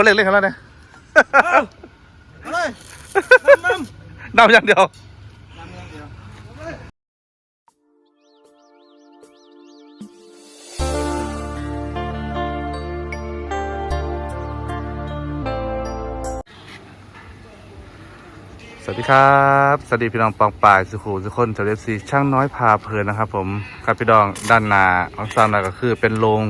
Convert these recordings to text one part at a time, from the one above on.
เขาเล่นเล่นกันแล้วเนี่ยเอาเลยน้ำน้ำนำอย่างเดียวน้ำเดียวสวัสดีครับ สวัสดีพี่น้องปองป่ายสุขุมสุคนจากเอฟซีช่างน้อยพาเพลินนะครับผมครับพี่น้องด้านหน้าของซาวนาก็คือเป็นโรง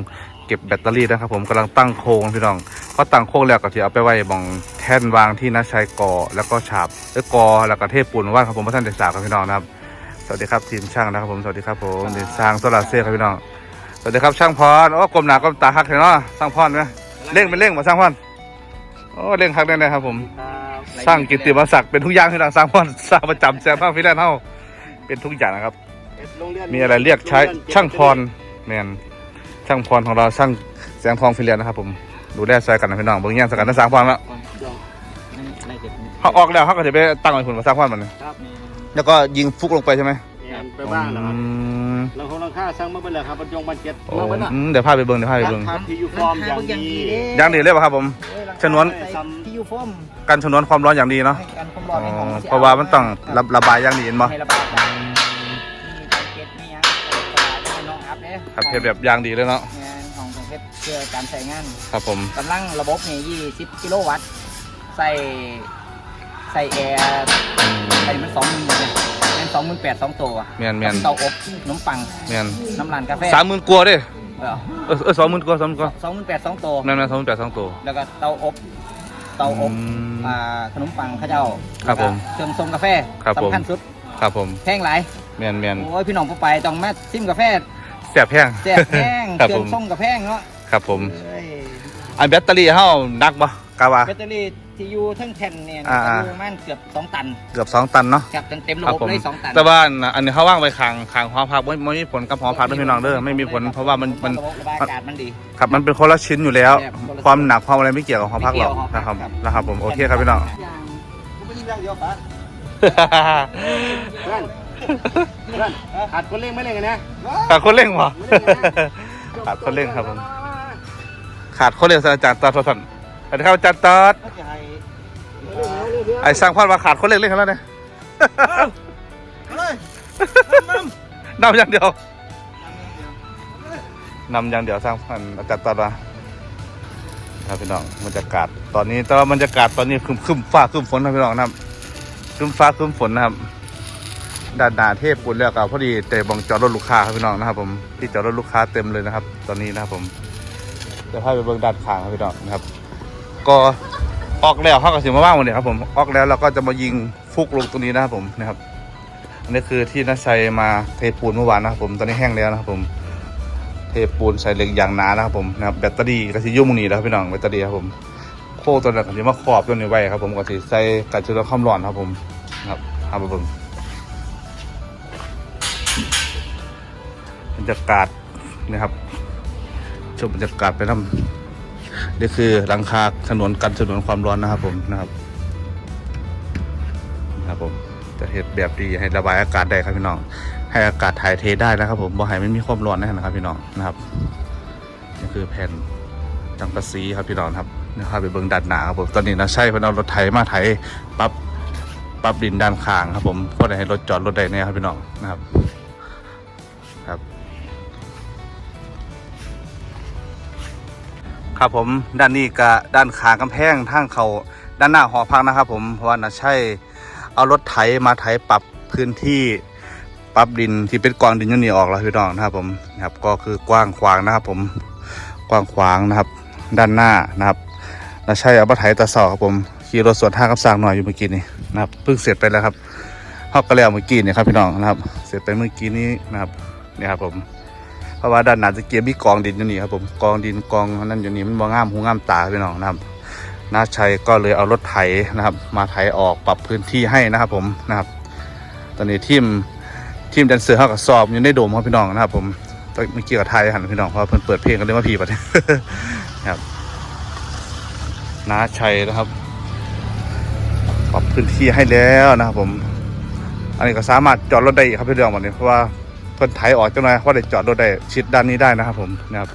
เก็บแบตเตอรี่นะครับผมกำลังตั้งโครงพี่น้องพอตั้งโครงแล้วก็จะเอาไปไว้บองแท่นวางที่นัชชัยกอแล้วก็ฉาบเอ้ยกอแล้วก็เทปูนว่างครับผมพระท่านเดชาครับพี่น้องนะครับสวัสดีครับทีมช่างนะครับผมสวัสดีครับผมเดชางโซลาร์เซลล์ครับพี่น้องสวัสดีครับช่างพรโอ้กลมหนากลมตาฮักเลยเนาะช่างพรไหมเร่งเป็นเร่งมาช่างพรโอ้เร่งฮักได้เลยครับผมสร้างกิตติมศักดิ์เป็นทุกอย่างที่เราสร้างพอนสร้างประจำแซมภาพฟิแลนซ์เฮาเป็นทุกอย่างนะครับโรงเรียนมีอะไรเรียกใช้ช่างพรแมน ช่างพรของเราช่างแสงทองฟิแลนซ์นะครับผมดูแลซอยกันนะพี่น้องเบิ่งแย่งสกัดนักสร้างพรแล้วในเด็กเขาออกแล้วเขาก็จะไปตั้งไว้ผลมาสร้างพรมันครับแล้วก็ยิงฟุกลงไปใช่ไหมงานไปบ้างแล้วครับอืมเราคงราคาสร้างมาเป็นแล้วครับบรรจงบรรเจ็ดโอ้มาเป็นละอืมเดี๋ยวพาไปเบิ่งเดี๋ยวพาไปเบิ่งครับที่อยู่ฟอร์มอย่างดีย่างดีเลยป่ะครับผมชนวนที่ยูโฟมกันชนวนความร้อนอย่างดีเนาะให้กันความอ๋ร้อนในของอสิเพราะว่ามันต้องระระบายอย่างดีเห็นบ่ให้ระบายได้มี ให้น้องอัพเด้ครับเพชรแบบอย่างดีเลยเนาะงานของของเพชรเพื่อการใช้งานครับผมกำลังระบบนี่20กิโลวัตต์ใส่ใส่แอร์อืมใส่มัน20,000เนี่ยเป็น28,000สองตัวอะแม่นแม่นเตาอบขนมปังแม่นน้ำร้านกาแฟสามหมื่นกว่าเด้เออเออเออสองหมื่นกว่าสองหมื่นกว่า28,000สองตัวนั่นนะสองหมื่นแปดสองตัวแล้วก็เตาอบเตาอบอืมอ่าขนมปังข้าวเจ้าครับผมเครื่องทรงกาแฟครับผมสำคัญสุดครับผมแพงหลายแมนแมนโอ้ยพี่น้องผู้ไปต้องมาซิมกาแฟ แซ่บแห้งแจกแพงครับเครื่ผองมส่งกับแพงเนาะครับผม เอ้ยอันแบตเตอรี่เฮานักบ่กาวา แบตเตอรี่ที่อยู่ทั้งแผ่นเนี่ยอ่าก็อยู่ประมันเกือบ2ตันเกือบสองตันเนาะ ครับเต็มๆระครับบบผม เลย2ตันแต่ว่าอันนี้เขาว่างไว้ข้างข้างหอพักไม่ไม่มีผลกับหอพักด้วยพี่น้องเด้อไม่มีผลเพราะว่ามันมันระบบระบายอากาศมันดี ครับมันเป็นคนละชิ้นอยู่แล้ว แบบคนละชิ้นความหนักความอะไรไม่เกี่ยวกับหอพักหรอกไม่เกี่ยวนะครับครับ นะครับผมโอเคครับพี่น้อง อย่างผมไม่ยิงอย่างเดียวครับเพื่ อนเพื่อนอัดคนเล่งไม่เล่งกันนะขาดคนเร่งวะขาดคนเร่งครับผม ขาดคนเร่งอาจารย์ตอดทศนสวัสดีครับอาจารย์ตอดก็จะให้ไอ้สร้างพอดมาขาดคนเร่งเร่งกันแล้วเนี่ยเอาเลยน้ำน้นำอย่างเดียวำนำอย่างเดียวสร้างพันอาจารย์ตอนมาครับพี่น้องบรรยากาศตอนนี้แต่ว่าบรรยากาศตอนนี้ครึมครึมฟ้าครึมฝนนะพี่น้องนะครับครึมฟ้าครึมฝนนะครับ ด้านหน้าเทพปุ่นแล้วก็พอดีเตะบังจอดรถลูกค้าครับพี่น้องนะครับ ผมที่จอดรถลูกค้าเต็มเลยนะครับ ตอนนี้นะครับผมเดี๋ยวให้ไปเบิ่งด้านข้างครับพี่น้องนะครับ ก็ออกแล้วเขาก็สิมาว่างวันนี้ครับผมออกแล้วเราก็จะมายิงฟุกลงตรงนี้นะครับผมนะครับ อันนี้คือที่นัชชัยมาเทปูนเมื่อวานนะครับผมตอนนี้แห้งแล้วนะครับผมเทปูนใส่เหล็กอย่างหนานะครับผมนะครับแบตเตอรี่ก็สิยุ่งนี้นะครับพี่น้องแบตเตอรี่ครับผมโค้ตัวนั้นก็สิมาครอบตัวนี้ไว้ครับผมก็สิใส่กันจุดความร้อนครับผมนะครับเอาไปเบิ่ง รยากาศนะครับชมบรรยากาศไปน้ำนี่คือหลังคาถนนกันถนนความร้อนนะครับผมนะครับนะครับผมจะเห็ดแบบดีให้ระบายอากาศได้ครับพี่น้อง ให้อากาศถ่ายเทได้นะครับ ผมบ่ให้ไม่มีความร้อนนะครับ พี่น้องนะครับนี่คือแผ่นจังกะสีครับพี่น้องครับนะครับไปเบิ่งด้านหนาครับผมตอนนี้นะใช่เพิ่นเอารถไถมาไถปรับปรับดินด้านข้างครับผมเพื่อให้รถจอดรถได้เนี่ยครับพี่น้องนะครับ ครับผมด้านนี้กับด้านขากำแพงทางเขาด้านหน้าหอพักนะครับ ผมเพราะว่านะใช่เอารถไถมาไถปรับพื้นที่ปรับดินที่เป็นกองดินอยูนี่ออกแล้วพี่น้องนะครับ ผมนะครับก็คือกว้างขวางนะครับ ผมกว้างขวางนะครับ ด้านหน้านะครับและใช้เอามาไถตะเสาครับผมขี่รถสวนทางกับสร้างหน่อยอยู่เมื่อกี้นี้นะครับเพิ่งเสร็จไปแล้วครับเข้าก็แล้วเมื่อกี้นี่ครับพี่น้องนะครับ เสร็จไปเมื่อกี้นี้นะครับนี่ครับผม เพราะว่าด้านหน้าจะเกียร์มีกองดินอยู่นี่ครับผมกองดินกองนั่นอยู่นี่มันบ่งามหูงามตาพี่น้องนะครับนาชัยก็เลยเอารถไถนะครับ มาไถออกปรับพื้นที่ให้นะครับผมนะครับ ตอนนี้ทีมทีมแดนเซอเขาก็สอบอยู่ในโดมครับพี่น้องนะครับ ผมตอนเมื่อกี้กับไทยหันพี่น้องเพราะเพิ่นเปิดเพลงกันเลยมาพี่ปะเนี่ยครับน้าชัยนะครับ ปรับพื้นที่ให้แล้วนะครับผม อันนี้ก็สามารถจอดรถได้อีกครับพี่น้องวันนี้เพราะว่า พิ่นไถออกจังหน่อยเพราะได้จอดรถได้ชิดด้านนี้ได้นะครับ ผมนะครับ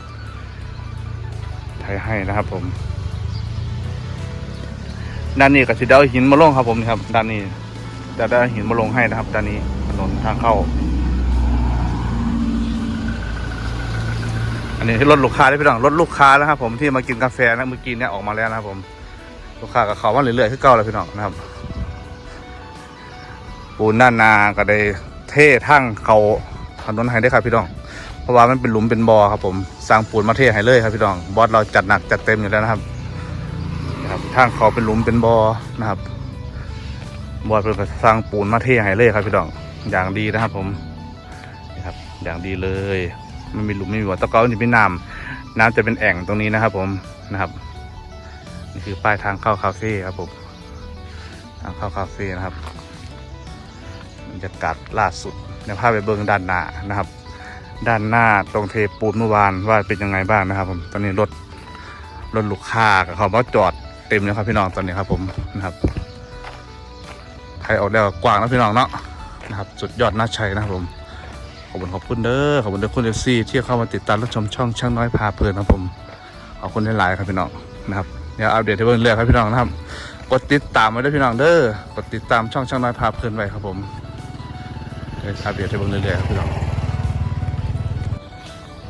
ไถให้นะครับ ผม ด้านนี้ก็สิดเอาหินมาลงครับ ผมนี่ครับ ด้านนี้จะได้หินมาลงให้นะครับ ด้านนี้ถนนทางเข้า อันนี้ที่รถลูกค้าได้พี่น้องรถลูกค้านะครับ ผมที่มากินกาแฟนะเมื่อกี้เนี่ยออกมาแล้วนะครับ ผม ลูกค้ากับเขาว่าเรื่อยๆคือเก่าเลยพี่น้องนะครับปูนด้านนาก็ได้เท่ทั้งเขา ถนนให้ได้ครับพี่น้อง เพราะว่ามันเป็นหลุมเป็นบ่อครับผมสร้างปูนมาเทให้เลยครับพี่น้องบอสเราจัดหนักจัดเต็มอยู่แล้วนะครับนะครับทางเขาเป็นหลุมเป็นบ่อนะครับ บอสเป็นสร้างปูนมาเทให้เลยครับพี่น้องอย่างดีนะครับ ผมนะครับอย่างดีเลยไม่มีหลุมไม่มีบ่อตะกอนจะเป็นน้ำน้ำจะเป็นแอ่งตรงนี้นะครับ ผมนะครับนี่คือป้ายทางเข้าคาเฟ่ครับผมทางเข้าคาเฟ่นะครับบรรยากาศล่าสุด เดี๋ยวพาไปเบิ้งด้านหน้านะครับ ด้านหน้าตรงเทปูนเมื่อวานว่าเป็นยังไงบ้างนะครับผมตอนนี้รถรถลูกค้ากับเขามาจอดเต็มแล้วครับพี่น้องตอนนี้ครับผมนะครับใครออกแล้วกว้างนะพี่น้องเนาะนะครับสุดยอดน่าใชัยนะครับผมขอบคุณขอบคุณเด้อขอบคุณเด้อคุณเอฟซีที่เข้ามาติดตามรับชมช่องช่างน้อยพาเพลินครับผมขอบคุณหลายๆครับพี่น้องนะครับเดี๋ยวอัปเดตให้เบิ่งเรื่อยครับพี่น้องนะครับกดติดตามไว้ด้วยพี่น้องเด้อกดติดตามช่องช่างน้อยพาเพลินไว้ครับผม เดี๋ยวอัปเดตให้บิ่งเรื่อยๆครับพี่น้อง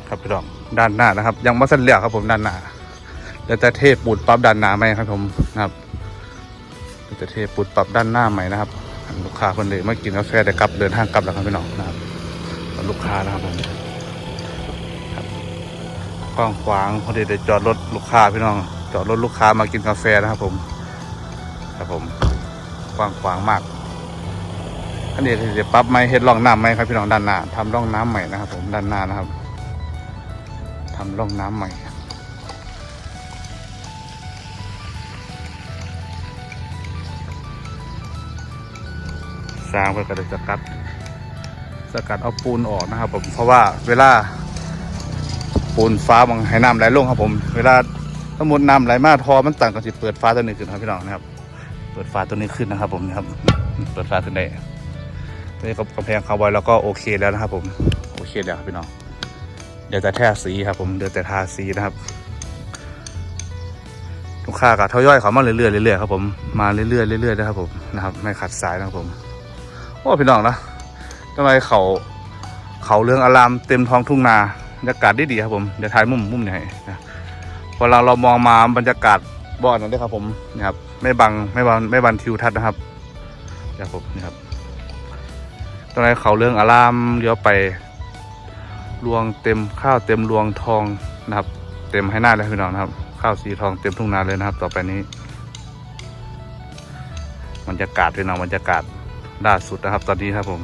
ครับพี่น้องด้านหน้านะครับ ยังไม่เสร็จแล้วครับผมด้านหน้าเดี๋ยวจะเทปูดปรับด้านหน้าใหม่ครับผมนะครับจะเทปูดปรับด้านหน้าใหม่นะครับลูกค้าคนเลยมากินกาแฟแต่กลับเดินทางกลับแล้วครับพี่น้องนะครับลูกค้านะครับผมครับกว้างขวางพอดีได้จอดรถลูกค้าพี่น้อง จอดรถลูกค้ามากินกาแฟนะครับผม ครับผมกว้างขวางมาก อันนี้เดี๋ยวปรับไม้เฮ็ดร่องน้ำไหมครับพี่น้องด้านหน้าทำร่องน้ำใหม่นะครับ ผมด้านหน้านะครับทำร่องน้ำใหม่สร้างเพื่อกระดสกัดสกัดเอาปูนออกนะครับ ผมเพราะว่าเวลาปูนฟ้าบางให้น้ำไหลลงครับ ผม เวลาสมมติน้ำไหลมาทอมันต่างกันสิเปิดฟ้าตัวนี้ขึ้นครับพี่น้องนะครับ เปิดฟ้าตัวนี้ขึ้นนะครับ ผมนะครับ เปิดฟ้าขึ้น ได้นี่ก็กำแพงคาร์บอยแล้วก็โอเคแล้วนะครับผมโอเคแล้วพี่น้องเดี๋ยวจะแท่สีครับผมเดี๋ยวแต่ทาสีนะครับลูกค้ากับเท่าย่อยเขามาเรื่อยๆเรื่อยๆครับผมมาเรื่อยๆเรื่อยๆนะครับผมนะครับไม่ขัดสายนะครับผมโอ้พี่น้องนะทำไมเขาเขาเรื่องอารามเต็มท้องทุ่งนาบรรยากาศดีดีๆครับผมเดี๋ยวถ่ายมุมมุมไหนนะพอเราเรามองมาบรรยากาศบ่อนั่นด้วยครับผมนะครับไม่บังไม่บังไม่บันทิวทัศน์นะครับเดี๋ยวผมนี่ครับ ตอนนี้เขาเรื่องอารามเลี้ยวไปรวงเต็มข้าวเต็มรวงทองนะครับ เต็มให้หน้าเลยพี่น้องนะครับ ข้าวสีทองเต็มทุ่งนาเลยนะครับ ต่อไปนี้บรรยากาศพี่น้องบรรยากาศล่าสุดนะครับ ตอนนี้ครับผม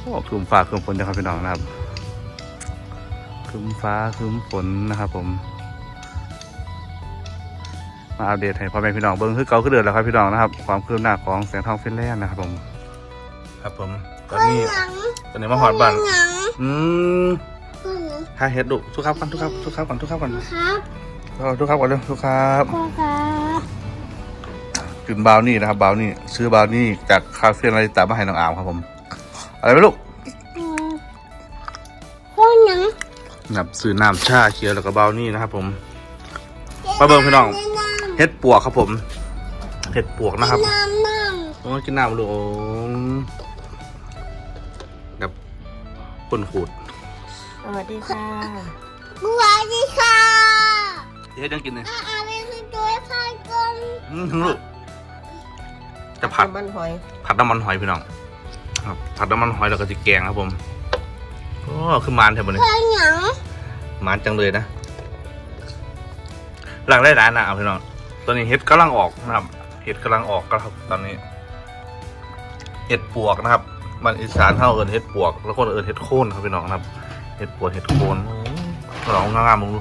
โอ้ครึ้มฟ้าครึ้มฝนนะครับพี่น้องนะครับครึ้มฟ้าครึ้มฝนนะครับ ผม มาอัปเดตให้พ่อแม่พี่น้องเบิ้งคือเก่าคือเดิมแล้วครับพี่น้องนะครับ ความคืบหน้าของแสงทองฟินแลนด์นะครับผม ครับผมตอนนี้ตอนนี้มาหอดบ้านหนังอืมถ้าเฮ็ดดุทุกครับก่อนทุกครับทุกครับก่อนทุกครับก่อนครับเอาทุกครับก่อนเร็วทุกครับพ่อครับกินบราวนี่นะครับบราวนี่ซื้อบราวนี่จากคาเฟ่นาริตามาให้น้องอามครับผม อะไรไหมลูกอืมพ่อหนังนะครับซื้อน้ำชาเขียวแล้วก็บราวนี่นะครับผมมาเบิ่งพี่น้องเฮ็ดปวกครับผมเฮ็ดปวกนะครับน้ำน้โอ้ยกินน้ำลูกโอ้แบบ คนขูดสวัสดีค่ะำสวัสดีค่ะเฮ็ดยังกินเนี่ยอาอาเป็นคือตัวพายกันอืมลูกจะผัดมันหอย ผัดน้ำมันหอยพี่น้องครับผัดน้ำมันหอยแล้วก็จะแกงครับผมโอ้คือมันแถวบนนี้พ่อหนังมันจังเลยนะหลังได้ร้านนะเอาพี่น้องตอนนี้เห็ดกำลังออกนะครับ เห็ดกำลังออกก็ครับตอนนี้ เห็ดปวกนะครับ มันอีสานเท่าเอิญเห็ดปวก แล้วคนเอิญเห็ดโคนครับพี่น้องนะครับเห็ดปวกเห็ดโคนโอ้ยพี่น้องงามๆมึงดู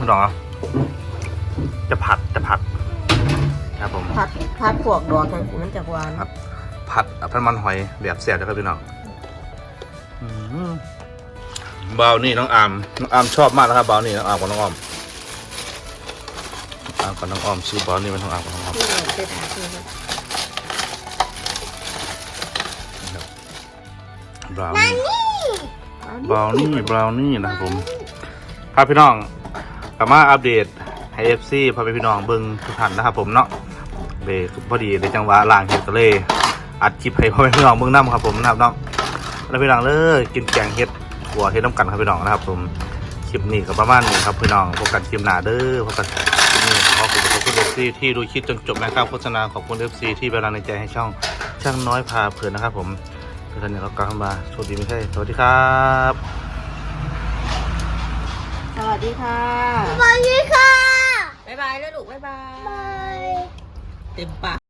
พี่น้องอะจะผัดจะผัดครับผมพัดพัดพวกดอกกันมันจะหวานครับผัดพันมันหอยแบบแซ่บนะครับพี่น้องอืมบราวนี่น้องอามน้องอามชอบมากนะครับบราวนี่น้องอามกับน้องออมน้องอามกับน้องออมซื้อบราวนี่เป็นน้องอามกับน้องออม บราวนี่บราวนี่บราวนี่นะครับผมครับพี่น้องกลับมาอัปเดตให้เอฟซีพอไปพี่น้องเบิ้งทุกท่านนะครับผมเนาะเบพอดีในจังหวะล่างเห็ดก็เลยอัดคลิปให้พ่อแม่พี่น้องเบิ้งน้ำครับผมนะครับเนาะแล้วพี่น้องเลยกินแกงเห็ดหัวเห็ดน้ำกันครับพี่น้องนะครับผมคลิปนี้ก็ประมาณนี้ครับพี่น้องพบกันคลิปหน้าเด้อพบกันคลิปนี้ขอขอบคุณขอบคุณเอฟซีที่ดูคลิปจนจบนะครับโฆษณาขอบคุณเอฟซีที่เป็นกำลังใจให้ช่องช่างน้อยพาเพลินนะครับผม เพื่อนเนี่ยเรากลับมาโชคดีไม่ใช่สวัสดีครับ สวัสดีค่ะ สวัสดีค่ะ บ๊ายบายแล้วลูก บ๊ายบาย บาย เต็มปาก